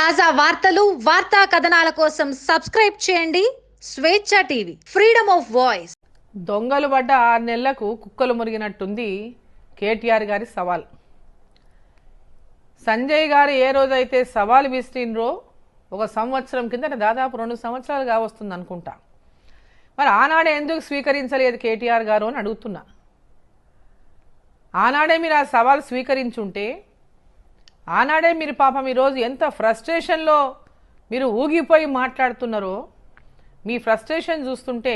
తాజా వార్తలు వార్తా కథనాల కోసం సబ్స్క్రైబ్ చేయండి. స్వేచ్ఛ టీవీ ఫ్రీడమ్ ఆఫ్ వాయిస్. దొంగలు పడ్డ ఆరు నెలలకు కుక్కలు మురిగినట్టుంది కేటీఆర్ గారి సవాల్. సంజయ్ గారు ఏ రోజైతే సవాల్ విసిరినరో ఒక సంవత్సరం కిందట దాదాపు రెండు సంవత్సరాలు కావస్తుంది అనుకుంటా. మరి ఆనాడే ఎందుకు స్వీకరించలేదు కేటీఆర్ గారు అని అడుగుతున్నా. ఆనాడే మీరు ఆ సవాల్ స్వీకరించుంటే ఆనాడే మీరు పాపం ఈరోజు ఎంత ఫ్రస్ట్రేషన్లో మీరు ఊగిపోయి మాట్లాడుతున్నారో మీ ఫ్రస్ట్రేషన్ చూస్తుంటే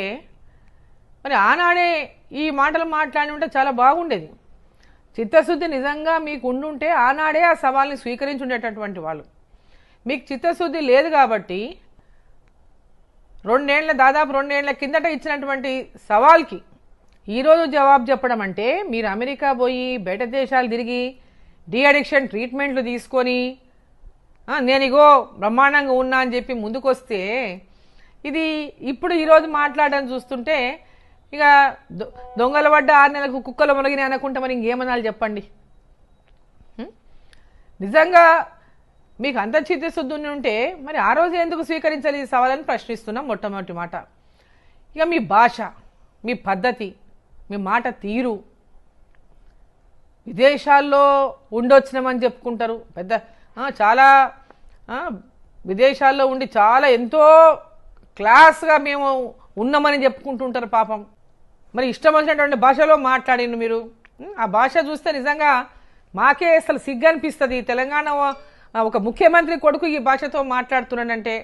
మరి ఆనాడే ఈ మాటలు మాట్లాడి ఉంటే చాలా బాగుండేది. చిత్తశుద్ధి నిజంగా మీకు ఉండుంటే ఆనాడే ఆ సవాల్ని స్వీకరించి ఉండేటటువంటి వాళ్ళు. మీకు చిత్తశుద్ధి లేదు కాబట్టి రెండేళ్ళ దాదాపు రెండేళ్ళ కిందట ఇచ్చినటువంటి సవాల్కి ఈరోజు జవాబు చెప్పడం అంటే మీరు అమెరికా పోయి బయట దేశాలు తిరిగి డీ అడిక్షన్ ట్రీట్మెంట్లు తీసుకొని నేను ఇగో బ్రహ్మాండంగా ఉన్నా అని చెప్పి ముందుకొస్తే ఇది ఇప్పుడు ఈరోజు మాట్లాడడం చూస్తుంటే ఇక దొంగల పడ్డ ఆరు నెలలకు కుక్కలు మొలగిన అనుకుంటే మరి ఇంకేమనాలి చెప్పండి? నిజంగా మీకు అంత చిత్తశుద్ధుని ఉంటే మరి ఆ రోజు ఎందుకు స్వీకరించాలి ఈ సవాలని ప్రశ్నిస్తున్నాం మొట్టమొదటి మాట. ఇక మీ భాష మీ పద్ధతి మీ మాట తీరు విదేశాల్లో ఉండొచ్చినామని చెప్పుకుంటారు. పెద్ద చాలా విదేశాల్లో ఉండి చాలా ఎంతో క్లాస్గా మేము ఉన్నామని చెప్పుకుంటుంటారు పాపం. మరి ఇష్టం వచ్చినటువంటి భాషలో మాట్లాడిండు మీరు. ఆ భాష చూస్తే నిజంగా మాకే అసలు సిగ్గు అనిపిస్తుంది తెలంగాణ ఒక ముఖ్యమంత్రి కొడుకు ఈ భాషతో మాట్లాడుతున్నాడంటే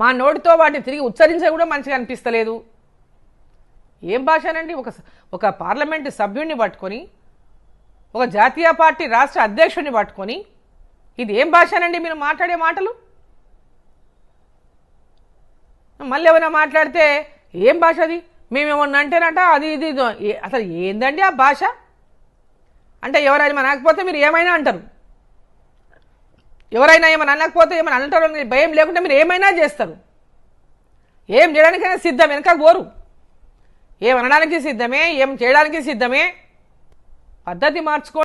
మా నోటితో వాటిని తిరిగి ఉచ్చరించే కూడా మంచిగా అనిపిస్తలేదు. ఏం భాషనండి? ఒక ఒక పార్లమెంటు సభ్యుడిని పట్టుకొని ఒక జాతీయ పార్టీ రాష్ట్ర అధ్యక్షుడిని పట్టుకొని ఇది ఏం భాషనండి మీరు మాట్లాడే మాటలు? మళ్ళీ ఏమైనా మాట్లాడితే ఏం భాష అది? మేమేమన్నా అంటేనట అది ఇది అసలు ఏందండి ఆ భాష? అంటే ఎవరైనా మన అనకపోతే మీరు ఏమైనా అంటారు. ఎవరైనా ఏమైనా అనకపోతే ఏమైనా అంటారు అని భయం లేకుండా మీరు ఏమైనా చేస్తారు. ఏం చేయడానికైనా సిద్ధం వెనక గోరు ఏం అనడానికి సిద్ధమే ఏం చేయడానికి సిద్ధమే పద్ధతి మార్చుకో